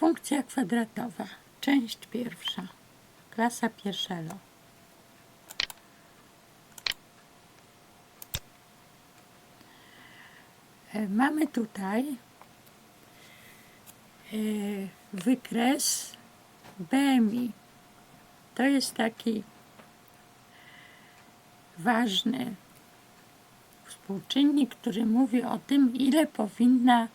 Funkcja kwadratowa. Część pierwsza. Klasa pierwsza LO. E, Mamy tutaj e, wykres BMI. To jest taki ważny współczynnik, który mówi o tym, ile powinna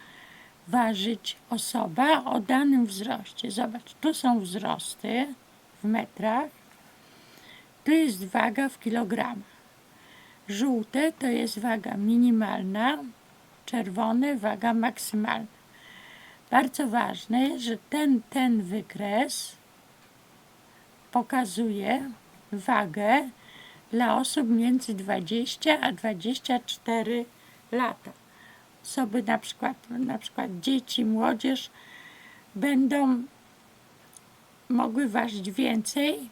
ważyć osoba o danym wzroście. Zobacz, tu są wzrosty w metrach, tu jest waga w kilogramach. Żółte to jest waga minimalna, czerwone waga maksymalna. Bardzo ważne że ten, ten wykres pokazuje wagę dla osób między 20 a 24 lata. Osoby na przykład, na przykład dzieci, młodzież będą mogły ważyć więcej,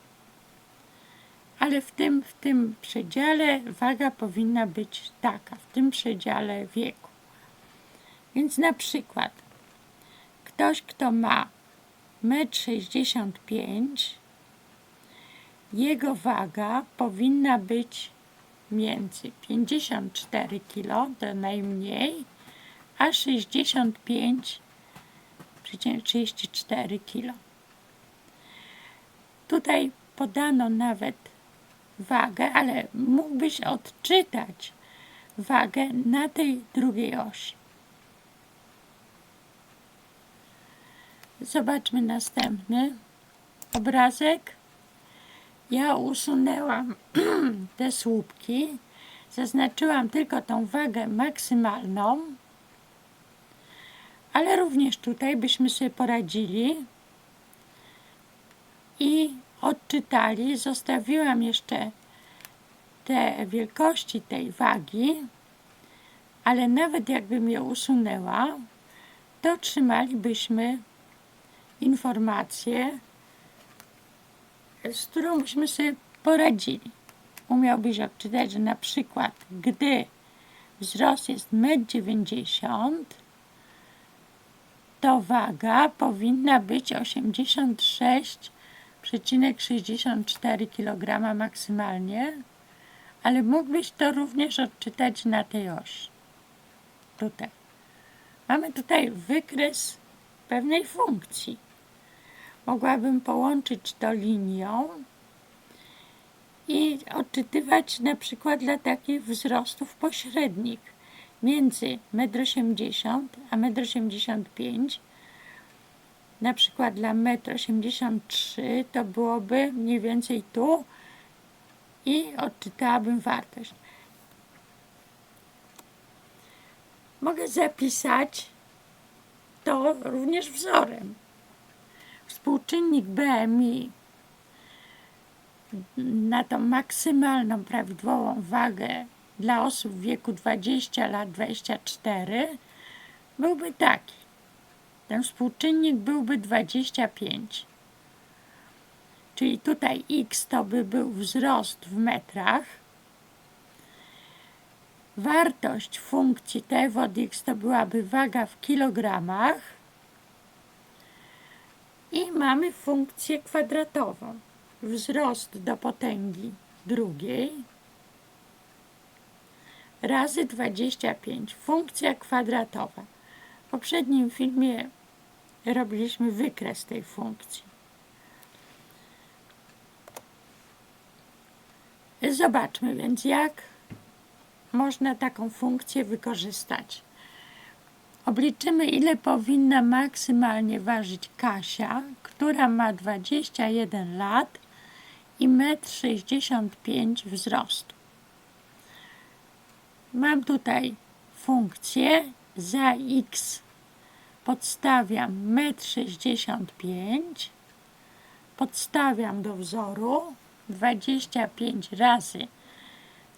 ale w tym, w tym przedziale waga powinna być taka, w tym przedziale wieku. Więc na przykład ktoś, kto ma 1,65 m, jego waga powinna być między 54 kg, to najmniej, a 65,34 kg. Tutaj podano nawet wagę, ale mógłbyś odczytać wagę na tej drugiej osi. Zobaczmy następny obrazek. Ja usunęłam te słupki, zaznaczyłam tylko tą wagę maksymalną, ale również tutaj byśmy sobie poradzili i odczytali. Zostawiłam jeszcze te wielkości tej wagi, ale nawet jakbym je usunęła, to otrzymalibyśmy informację, z którą byśmy sobie poradzili. Umiałbyś odczytać, że na przykład, gdy wzrost jest 1,90 m, to waga powinna być 86,64 kg maksymalnie, ale mógłbyś to również odczytać na tej osi. Tutaj. Mamy tutaj wykres pewnej funkcji. Mogłabym połączyć to linią i odczytywać na przykład dla takich wzrostów pośrednich między 1,80 m a 1,85 m. Na przykład dla 1,83 m to byłoby mniej więcej tu i odczytałabym wartość. Mogę zapisać to również wzorem. Współczynnik BMI na tą maksymalną prawidłową wagę dla osób w wieku 20 lat 24 byłby taki. Ten współczynnik byłby 25. Czyli tutaj x to by był wzrost w metrach. Wartość funkcji t od x to byłaby waga w kilogramach. I mamy funkcję kwadratową. Wzrost do potęgi drugiej razy 25. Funkcja kwadratowa. W poprzednim filmie robiliśmy wykres tej funkcji. Zobaczmy więc, jak można taką funkcję wykorzystać. Obliczymy, ile powinna maksymalnie ważyć Kasia, która ma 21 lat i 1,65 m wzrostu. Mam tutaj funkcję za x podstawiam 1,65 m, podstawiam do wzoru 25 razy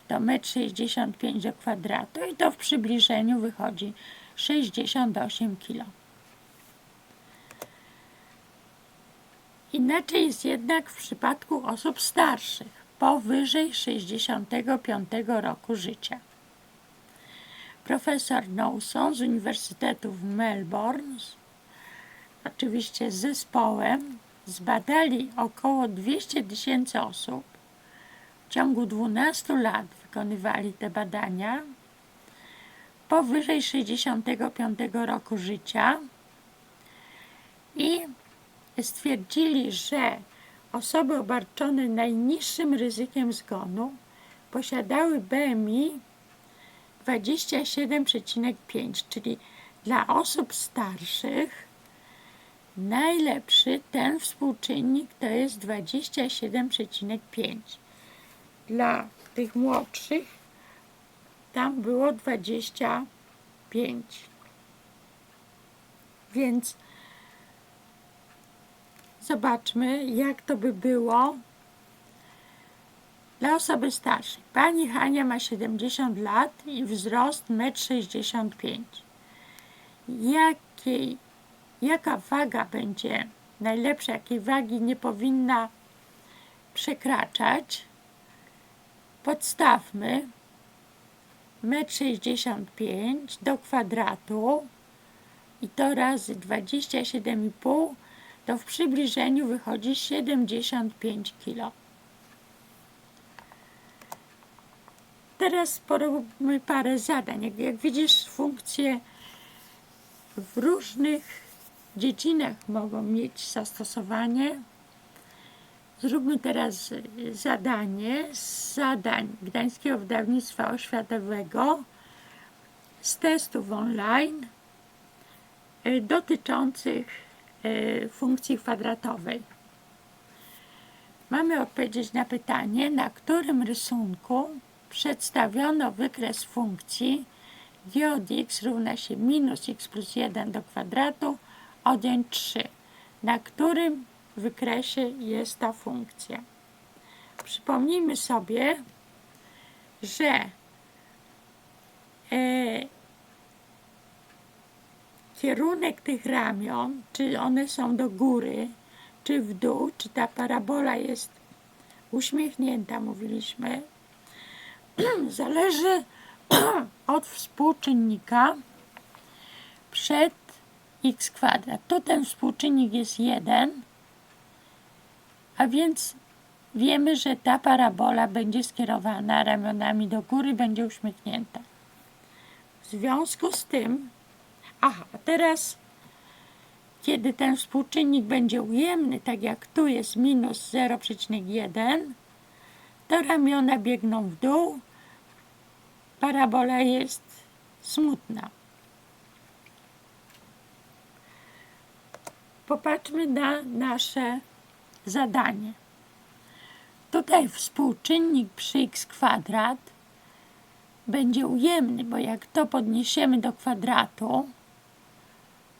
to 1,65 m do kwadratu i to w przybliżeniu wychodzi 68 kg. Inaczej jest jednak w przypadku osób starszych, powyżej 65 roku życia. Profesor Knowson z Uniwersytetu w Melbourne. Oczywiście z zespołem, zbadali około 200 tysięcy osób. W ciągu 12 lat wykonywali te badania. Powyżej 65 roku życia. I stwierdzili, że osoby obarczone najniższym ryzykiem zgonu posiadały BMI 27,5, czyli dla osób starszych najlepszy ten współczynnik to jest 27,5. Dla tych młodszych tam było 25. Więc zobaczmy, jak to by było dla osoby starszej. Pani Hania ma 70 lat i wzrost 1,65 m. Jaka waga będzie najlepsza, jakiej wagi nie powinna przekraczać? Podstawmy 1,65 m do kwadratu i to razy 27,5 to w przybliżeniu wychodzi 75 kg. Teraz poróbmy parę zadań. Jak, jak widzisz, funkcje w różnych dziedzinach mogą mieć zastosowanie. Zróbmy teraz zadanie z zadań Gdańskiego Wydawnictwa Oświatowego z testów online dotyczących y, funkcji kwadratowej. Mamy odpowiedzieć na pytanie, na którym rysunku przedstawiono wykres funkcji g od x równa się minus x plus 1 do kwadratu odjąć 3, na którym wykresie jest ta funkcja. Przypomnijmy sobie, że e, kierunek tych ramion, czy one są do góry, czy w dół, czy ta parabola jest uśmiechnięta, mówiliśmy, zależy od współczynnika przed x kwadrat. Tu ten współczynnik jest 1, a więc wiemy, że ta parabola będzie skierowana ramionami do góry, będzie uśmiechnięta. W związku z tym, aha, teraz kiedy ten współczynnik będzie ujemny, tak jak tu jest minus 0,1, to ramiona biegną w dół, parabola jest smutna. Popatrzmy na nasze zadanie. Tutaj współczynnik przy x kwadrat będzie ujemny, bo jak to podniesiemy do kwadratu,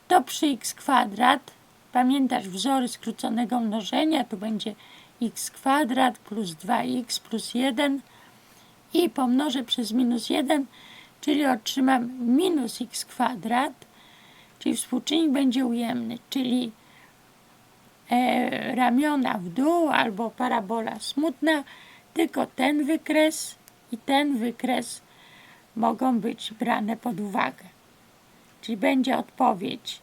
to przy x kwadrat, pamiętasz wzory skróconego mnożenia, tu będzie x kwadrat plus 2x plus 1 i pomnożę przez minus 1, czyli otrzymam minus x kwadrat, czyli współczynnik będzie ujemny, czyli e, ramiona w dół albo parabola smutna, tylko ten wykres i ten wykres mogą być brane pod uwagę. Czyli będzie odpowiedź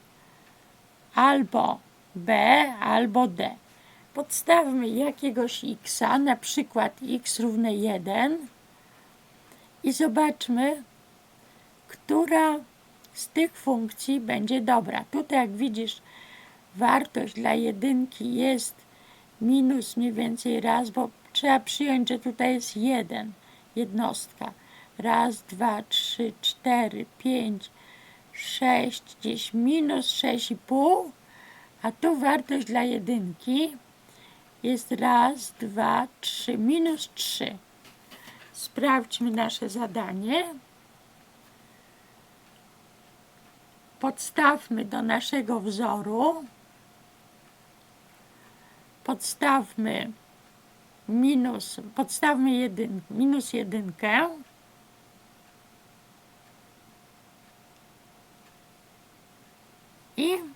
albo B, albo D. Podstawmy jakiegoś x, na przykład x równe 1 i zobaczmy, która z tych funkcji będzie dobra. Tutaj jak widzisz, wartość dla jedynki jest minus mniej więcej raz, bo trzeba przyjąć, że tutaj jest jeden, jednostka. Raz, dwa, trzy, cztery, pięć, sześć, gdzieś minus sześć i pół, a tu wartość dla jedynki jest raz, dwa, trzy, minus trzy. Sprawdźmy nasze zadanie. Podstawmy do naszego wzoru. Podstawmy minus, podstawmy jedyn, minus jedynkę. I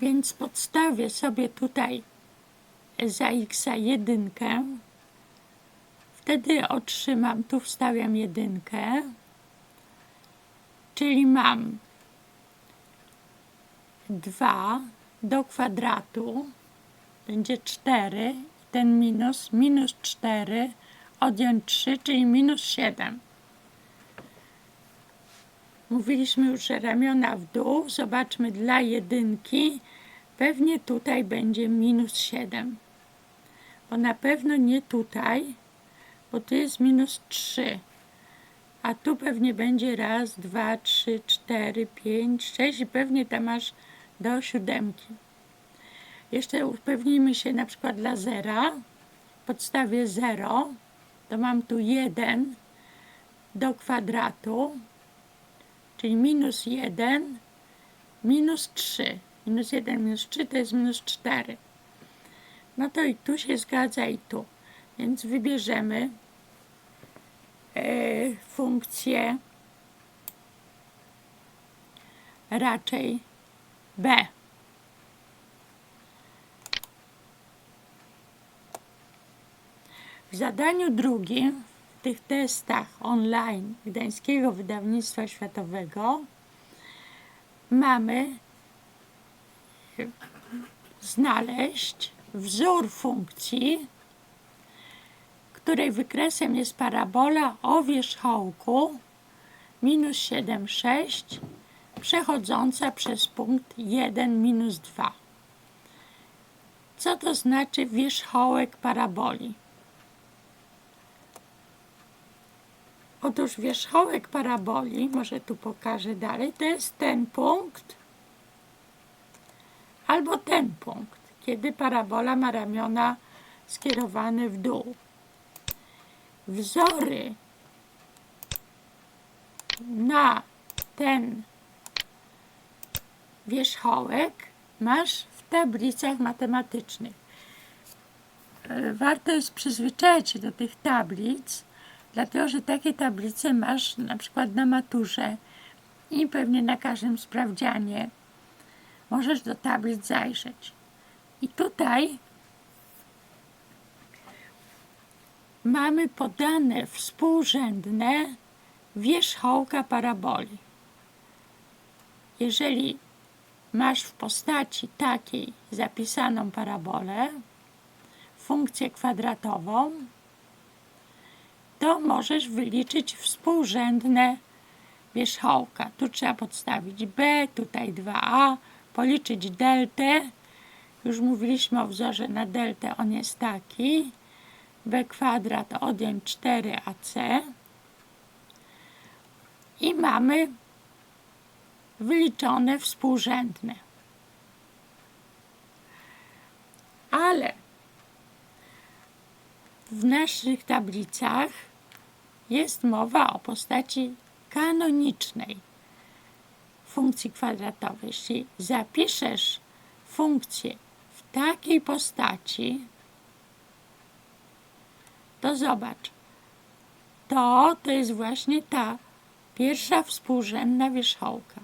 więc podstawię sobie tutaj za x jedynkę. Wtedy otrzymam, tu wstawiam jedynkę, Czyli mam 2 do kwadratu będzie 4 ten minus, minus 4 odjąć 3, czyli minus 7. Mówiliśmy już, że ramiona w dół. Zobaczmy dla jedynki. Pewnie tutaj będzie minus 7. Bo na pewno nie tutaj, bo tu jest minus 3. A tu pewnie będzie raz, dwa, trzy, cztery, pięć, sześć i pewnie tam masz do siódemki. Jeszcze upewnijmy się na przykład dla zera. Podstawię 0, to mam tu 1 do kwadratu, czyli minus 1, minus 3. Minus 1, minus 3 to jest minus 4. No to i tu się zgadza i tu. Więc wybierzemy e, funkcję raczej b. W zadaniu drugim, tych testach online Gdańskiego Wydawnictwa Światowego, mamy znaleźć wzór funkcji, której wykresem jest parabola o wierzchołku minus 7,6 przechodząca przez punkt 1 minus 2. Co to znaczy wierzchołek paraboli? Otóż wierzchołek paraboli, może tu pokażę dalej, to jest ten punkt albo ten punkt, kiedy parabola ma ramiona skierowane w dół. Wzory na ten wierzchołek masz w tablicach matematycznych. Warto jest przyzwyczaić się do tych tablic, dlatego że takie tablice masz na przykład na maturze i pewnie na każdym sprawdzianie. Możesz do tablic zajrzeć. I tutaj mamy podane współrzędne wierzchołka paraboli. Jeżeli masz w postaci takiej zapisaną parabolę, funkcję kwadratową, to możesz wyliczyć współrzędne wierzchołka. Tu trzeba podstawić b, tutaj 2a, policzyć deltę. Już mówiliśmy o wzorze na deltę, on jest taki. b kwadrat odjąć 4ac. I mamy wyliczone współrzędne. Ale w naszych tablicach jest mowa o postaci kanonicznej funkcji kwadratowej. Jeśli zapiszesz funkcję w takiej postaci, to zobacz, to to jest właśnie ta pierwsza współrzędna wierzchołka.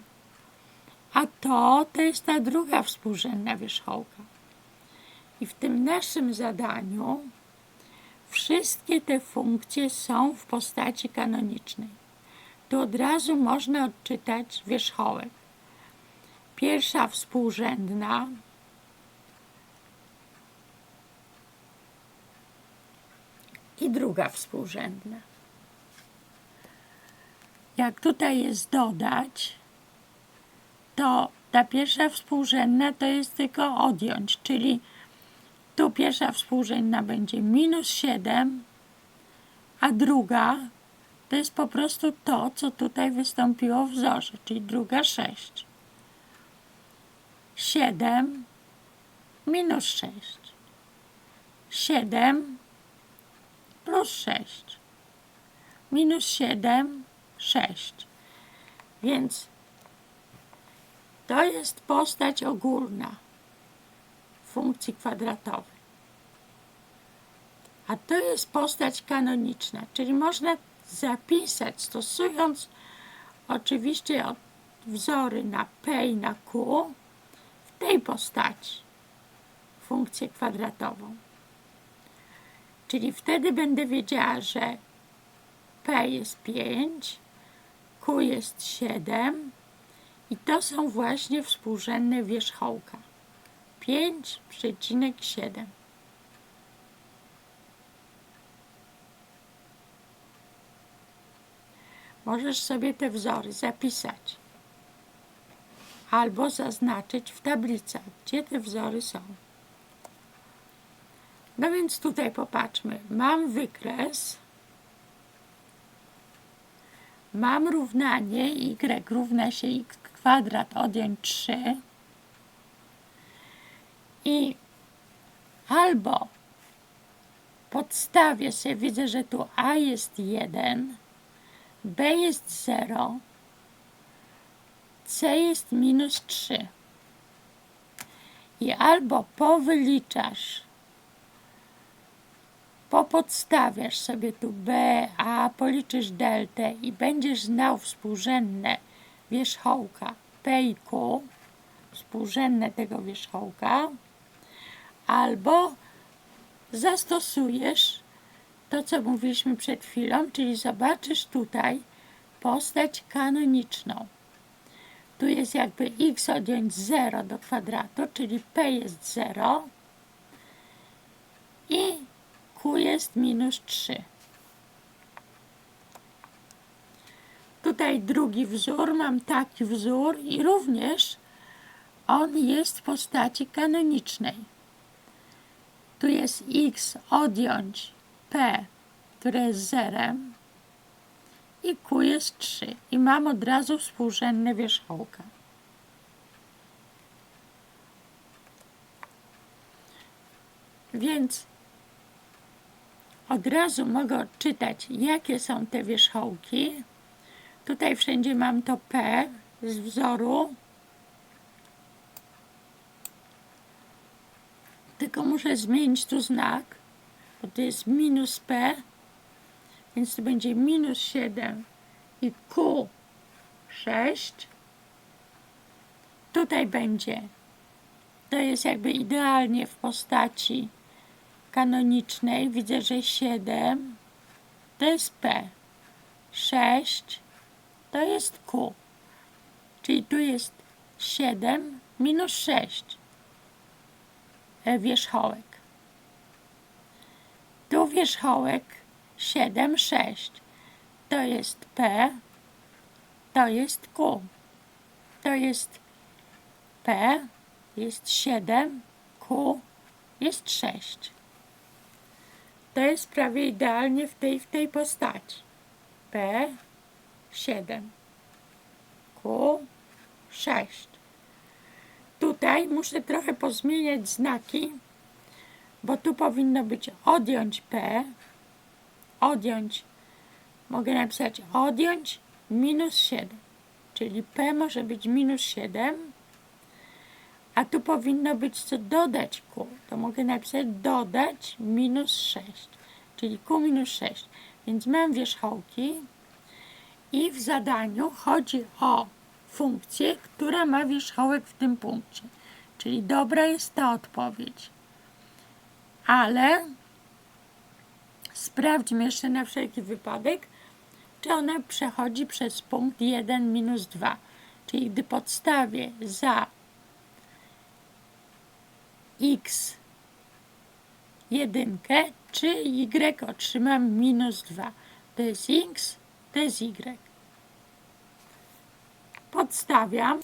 A to to jest ta druga współrzędna wierzchołka. I w tym naszym zadaniu wszystkie te funkcje są w postaci kanonicznej. Tu od razu można odczytać wierzchołek. Pierwsza współrzędna i druga współrzędna. Jak tutaj jest dodać, to ta pierwsza współrzędna to jest tylko odjąć, czyli tu pierwsza współrzędna będzie minus 7, a druga to jest po prostu to, co tutaj wystąpiło w wzorze, czyli druga 6. 7 minus 6. 7 plus 6. Minus 7, 6. Więc to jest postać ogólna funkcji kwadratowej. A to jest postać kanoniczna, czyli można zapisać, stosując oczywiście wzory na P i na Q, w tej postaci funkcję kwadratową. Czyli wtedy będę wiedziała, że P jest 5, Q jest 7 i to są właśnie współrzędne wierzchołka. 5,7. Możesz sobie te wzory zapisać albo zaznaczyć w tablicach, gdzie te wzory są. No więc tutaj popatrzmy. Mam wykres. Mam równanie y równa się x kwadrat odjąć 3 i albo podstawię sobie, widzę, że tu a jest 1, b jest 0, c jest minus 3. I albo powyliczasz, popodstawiasz sobie tu b, a policzysz deltę i będziesz znał współrzędne wierzchołka p i q, współrzędne tego wierzchołka, albo zastosujesz to, co mówiliśmy przed chwilą, czyli zobaczysz tutaj postać kanoniczną. Tu jest jakby x odjąć 0 do kwadratu, czyli p jest 0 i q jest minus 3. Tutaj drugi wzór, mam taki wzór i również on jest w postaci kanonicznej. Jest x odjąć p, które jest zerem i q jest 3 i mam od razu współrzędne wierzchołka. Więc od razu mogę odczytać, jakie są te wierzchołki. Tutaj wszędzie mam to P z wzoru. Tylko muszę zmienić tu znak, bo to jest minus P, więc to będzie minus 7 i Q 6. Tutaj będzie, to jest jakby idealnie w postaci kanonicznej. Widzę, że 7 to jest P, 6 to jest Q. Czyli tu jest 7 minus 6 wierzchołek. Tu wierzchołek 7, 6. To jest P, to jest Q. To jest P, jest 7, Q jest 6. To jest prawie idealnie w tej, w tej postaci. P, 7. Q, 6. Tutaj muszę trochę pozmieniać znaki, bo tu powinno być odjąć P, odjąć, mogę napisać odjąć minus 7, czyli P może być minus 7, a tu powinno być co dodać Q, to mogę napisać dodać minus 6, czyli Q minus 6, więc mam wierzchołki i w zadaniu chodzi o funkcję, która ma wierzchołek w tym punkcie. Czyli dobra jest ta odpowiedź. Ale sprawdźmy jeszcze na wszelki wypadek, czy ona przechodzi przez punkt 1 minus 2. Czyli gdy podstawię za x jedynkę, czy y otrzymam minus 2. To jest x, to jest y podstawiam.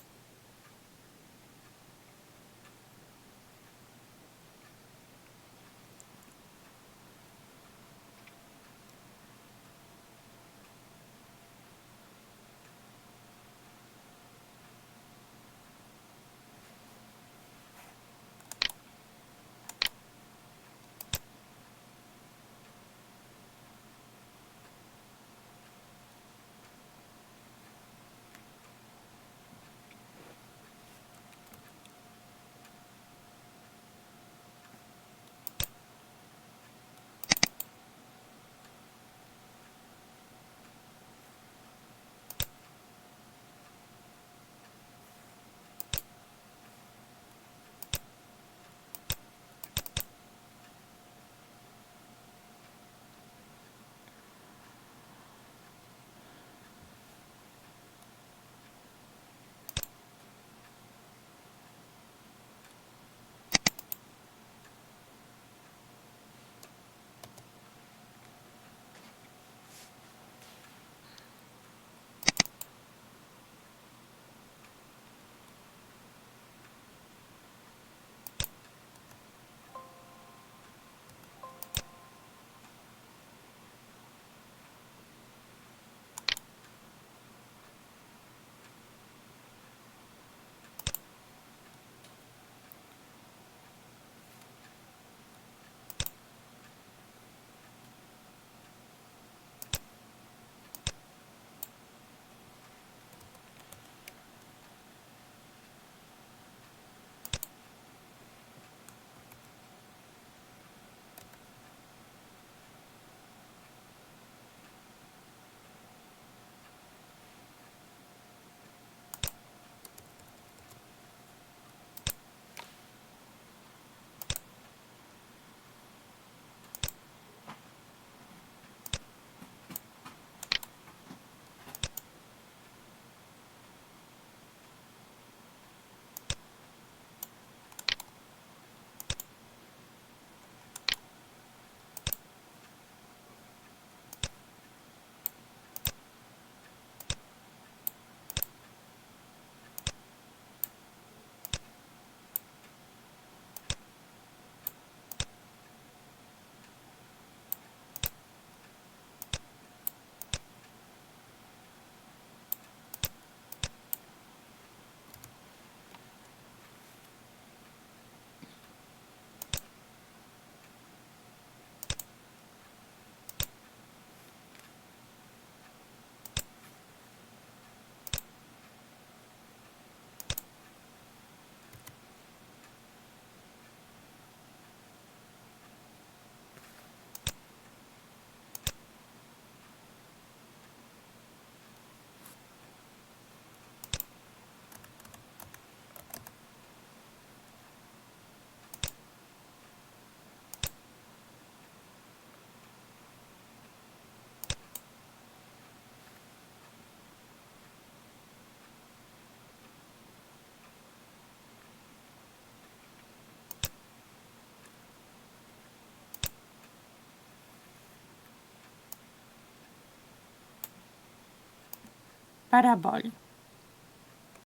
Paraboli.